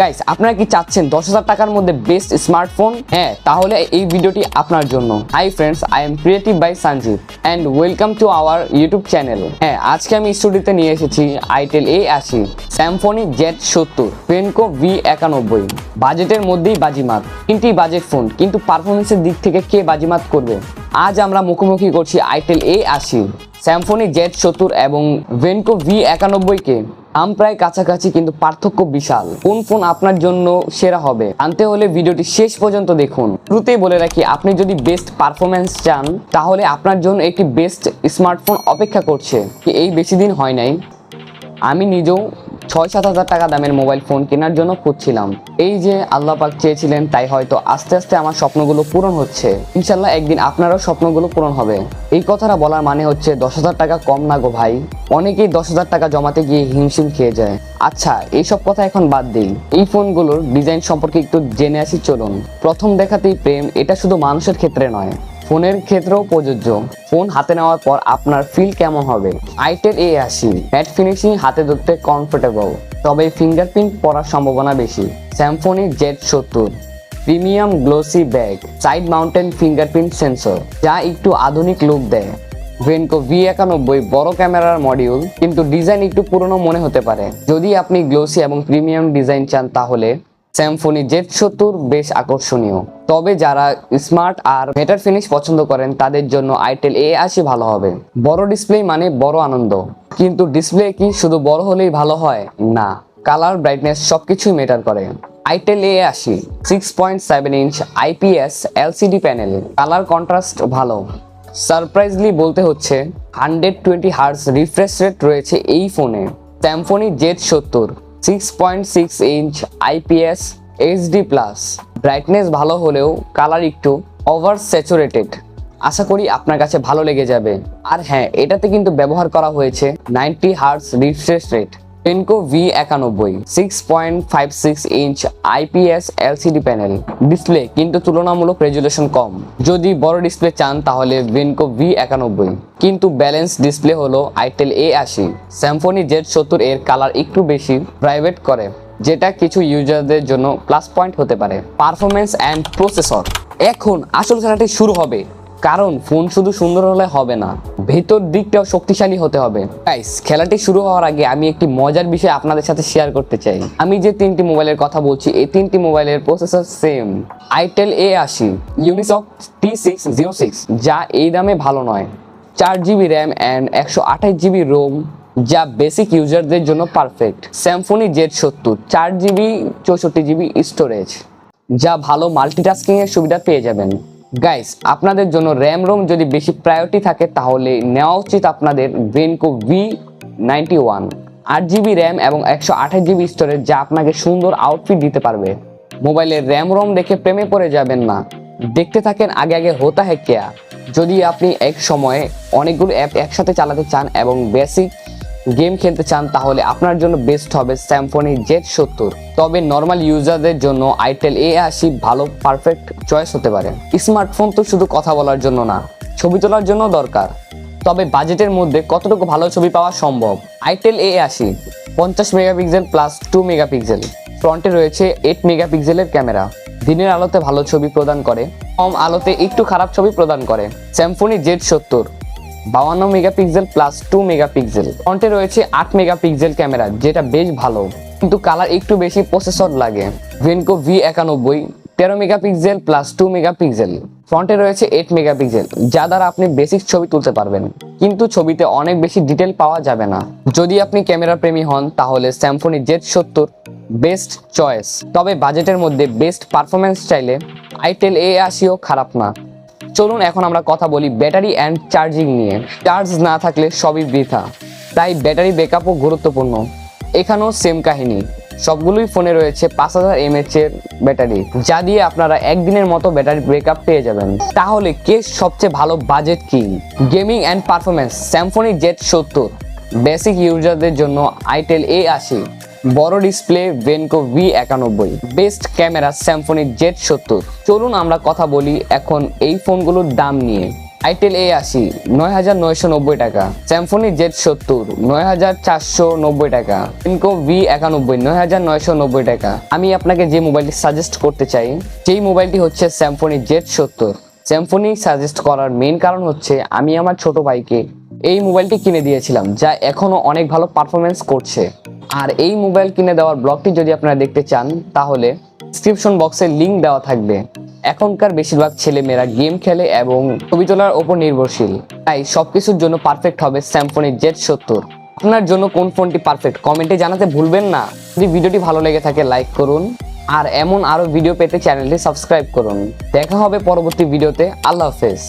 Guys আপনারা কি চাচ্ছেন দশ হাজার টাকার মধ্যে বেস্ট স্মার্টফোন হ্যাঁ তাহলে এই ভিডিওটি আপনার জন্য। Hi friends I am creative by Sanjit and welcome to our YouTube channel হ্যাঁ আজকে আমি স্টুডিওতে নিয়ে এসেছি আইটেল এ আশি স্যামফোনি জেড সত্তর পেনকো ভি একানব্বই। বাজেটের মধ্যেই বাজিমাত। তিনটি বাজেট ফোন কিন্তু পারফরমেন্সের দিক থেকে কে বাজিমাত করবে? আজ আমরা মুখোমুখি করছি আইটেল এ আশি স্যামফোনি জেড সত্তর এবং ভেনকো ভি একানব্বইকে দাম প্রায় কাছাকাছি, কিন্তু পার্থক্য বিশাল। কোন ফোন আপনার জন্য সেরা হবে? আনতে হলে ভিডিওটি শেষ পর্যন্ত দেখুন। শুরুতেই বলে রাখি, আপনি যদি বেস্ট পারফরমেন্স চান, তাহলে আপনার জন্য একটি বেস্ট স্মার্টফোন অপেক্ষা করছে। এই বেশি দিন হয় নাই। আমি নিজেও ছয় সাত হাজার টাকা দামের মোবাইল ফোন কেনার জন্য খুঁজছিলাম। এই যে আল্লাহ পাক চেয়েছিলেন, তাই হয়তো আস্তে আস্তে আমার স্বপ্নগুলো পূরণ হচ্ছে। ইনশাল্লাহ একদিন আপনারও স্বপ্নগুলো পূরণ হবে। এই কথাটা বলার মানে হচ্ছে দশ হাজার টাকা কম না গো ভাই। অনেকেই দশ হাজার টাকা জমাতে গিয়ে হিমশিম খেয়ে যায়। আচ্ছা এইসব কথা এখন বাদ দিই। এই ফোনগুলোর ডিজাইন সম্পর্কে একটু জেনে আসি, চলুন। প্রথম দেখাতেই প্রেম, এটা শুধু মানুষের ক্ষেত্রে নয়। ফোনের ক্ষেত্রেও প্রযোজ্য। ফোন হাতে নেওয়ার পর আপনার ফিল কেমন হবে? আইটেল এ আশি। ম্যাট ফিনিশিং হাতে ধরতে কমফোর্টেবল তবে ফিঙ্গারপ্রিন্ট পড়ার সম্ভাবনা বেশি। স্যামফোনি জেড সত্তর। Premium glossy back side mounted fingerprint sensor যা একটু আধুনিক লুক দেয়। ভেনকো ভি একানব্বই বড় ক্যামেরার মডিউল কিন্তু ডিজাইন একটু পুরনো মনে হতে পারে। যদি আপনি গ্লোসি এবং প্রিমিয়াম ডিজাইন চান তাহলে স্যামফোনি জেড সত্তর বেশ আকর্ষণীয়। তবে যারা স্মার্ট আর বেটার ফিনিশ পছন্দ করেন, তাদের জন্য আইটেল এ আশি ভালো হবে। বড় ডিসপ্লে মানে বড় আনন্দ। কিন্তু ডিসপ্লে কি শুধু বড় হলেই ভালো হয়? না। কালার ব্রাইটনেস সবকিছুই মেটার করে। আইটেল এ আশি six point seven inch IPS LCD panel colour contrast ভালো। সারপ্রাইজলি বলতে হচ্ছে hundred twenty hertz refresh rate রয়েছে এই ফোনে স্যামফোনি জেড সত্তর six point six inch IPS HD plus brightness ভালো হলেও কালার একটু ওভার স্যাচুরেটেড আশা করি আপনার কাছে ভালো লেগে যাবে। আর হ্যাঁ এটাতে কিন্তু ব্যবহার করা হয়েছে ninety hertz refresh rate Benco V একানব্বই six point five six inch IPS LCD panel display কিন্তু তুলনামূলক রেজুলেশন কম। যদি বড় ডিসপ্লে চান, তাহলে ভেনকো ভি একানব্বই। কিন্তু ব্যালেন্স ডিসপ্লে হলো আইটেল এ আশি। স্যামফোনি জেড সত্তর এর কালার একটু বেশি প্রাইভেট করে, যেটা কিছু ইউজারদের জন্য প্লাস পয়েন্ট হতে পারে। পারফরমেন্স অ্যান্ড প্রসেসর এখন আসল খেলাটি শুরু হবে। কারণ ফোন শুধু সুন্দর হলে হবে না, ভেতর দিকটাও শক্তিশালী হতে হবে। গাইস খেলাটি শুরু হওয়ার আগে আমি একটি মজার বিষয় আপনাদের সাথে শেয়ার করতে চাই। আমি যে তিনটি মোবাইলের কথা বলছি, এই তিনটি মোবাইলের প্রসেসর সেম আইটেল এ আশি Unisoc T six zero six যা এই দামে ভালো নয়। চার জিবি র্যাম অ্যান্ড একশো আঠাশ জিবি রোম যা বেসিক ইউজারদের জন্য পারফেক্ট স্যামফোনি জেড সত্তর, চার জিবি চৌষট্টি জিবি স্টোরেজ যা ভালো মাল্টিটাস্কিং এর সুবিধা পেয়ে যাবেন। গাইস আপনাদের জন্য র্যাম রোম যদি বেশি প্রায়োরিটি থাকে, তাহলে নেওয়া উচিত আপনাদের ভেনকো ভি নাইনটি ওয়ান আট জিবি র্যাম এবং একশো আঠাশ জিবি স্টোরেজ যা আপনাকে সুন্দর আউটফিট দিতে পারবে। মোবাইলের র্যাম রোম দেখে প্রেমে পড়ে যাবেন না। দেখতে থাকেন আগে আগে হোতা হে কেয়া যদি আপনি এক সময়ে অনেকগুলো অ্যাপ একসাথে চালাতে চান এবং বেসিক গেম খেলতে চান, তাহলে আপনার জন্য বেস্ট হবে স্যামফোনি জেড সত্তর। তবে নর্মাল ইউজারদের জন্য আইটেল এ আশি ভালো পারফেক্ট চয়েস হতে পারে। স্মার্টফোন তো শুধু কথা বলার জন্য না, ছবি তোলার জন্য দরকার। তবে বাজেটের মধ্যে কতটুকু ভালো ছবি পাওয়া সম্ভব? আইটেল এ আশি পঞ্চাশ মেগাপিক্সেল প্লাস টু মেগাপিক্সেল। ফ্রন্টে রয়েছে এইট মেগাপিক্সেলের ক্যামেরা দিনের আলোতে ভালো ছবি প্রদান করে, কম আলোতে একটু খারাপ ছবি প্রদান করে। স্যামফোনি জেড সত্তর বাউান্ন মেগাপিক্সেল প্লাস টু মেগাপিক্সেল। ফ্রন্টে রয়েছে আট মেগাপিক্সেল ক্যামেরা, যেটা বেশ ভালো। কিন্তু কালার একটু বেশি প্রসেসর লাগে। ভেনকো ভি একানব্বই, তেরো মেগাপিক্সেল প্লাস টু মেগাপিক্সেল। ফ্রন্টে রয়েছে এইট মেগাপিক্সেল, যা দ্বারা আপনি বেসিক ছবি তুলতে পারবেন। কিন্তু ছবিতে অনেক বেশি ডিটেল পাওয়া যাবে না। যদি আপনি ক্যামেরা প্রেমী হন, তাহলে স্যামফোনি জেড সত্তর বেস্ট চয়েস তবে বাজেটের মধ্যে বেস্ট পারফরমেন্স চাইলে আইটেল এ আশিও খারাপ না। চলুন এখন আমরা কথা বলি ব্যাটারি অ্যান্ড চার্জিং নিয়ে। চার্জ না থাকলে সবই বৃথা। তাই ব্যাটারি ব্যাকআপও গুরুত্বপূর্ণ। এখানেও সেম কাহিনী। সবগুলোই ফোনে রয়েছে পাঁচ হাজার এমএচ এর ব্যাটারি। যা দিয়ে আপনারা একদিনের মতো ব্যাটারি ব্রেকআপ পেয়ে যাবেন। তাহলে কে সবচেয়ে ভালো বাজেট কি? Gaming and performance Symphony Z সত্তর। বেসিক ইউজারদের জন্য আইটেল এ আশি। বড় ডিসপ্লে ভেনকো ভি একানব্বই বেস্ট ক্যামেরা স্যামফোনি জেড সত্তর। চলুন আমরা কথা বলি এখন এই ফোনগুলোর দাম নিয়ে। আইটেল এ আশি, নয় হাজার নয়শো নব্বই টাকা। স্যামফোনি জেড সত্তর, নয় হাজার চারশো নব্বই টাকা। ইনকো ভি একানব্বই, নয় হাজার নয়শো নব্বই টাকা। আমি আপনাকে যে মোবাইলটি সাজেস্ট করতে চাই সেই মোবাইলটি হচ্ছে স্যামফোনি জেড সত্তর। স্যামফোনি সাজেস্ট করার মেইন কারণ হচ্ছে, আমি আমার ছোট ভাইকে এই মোবাইলটি কিনে দিয়েছিলাম, যা এখনও অনেক ভালো পারফরমেন্স করছে। আর এই মোবাইল কিনে দেওয়ার ব্লগটি যদি আপনারা দেখতে চান, তাহলে ডিসক্রিপশন বক্সে লিংক দেওয়া থাকবে। এখনকার বেশিরভাগ ছেলেমেয়েরা গেম খেলে এবং ছবি তোলার ওপর নির্ভরশীল। তাই সবকিছুর জন্য পারফেক্ট হবে স্যামফোনি জেড সত্তর। আপনার জন্য কোন ফোনটি পারফেক্ট কমেন্টে জানাতে ভুলবেন না। যদি ভিডিওটি ভালো লেগে থাকে লাইক করুন। আর এমন আরও ভিডিও পেতে চ্যানেলটি সাবস্ক্রাইব করুন। দেখা হবে পরবর্তী ভিডিওতে আল্লাহ হাফেজ।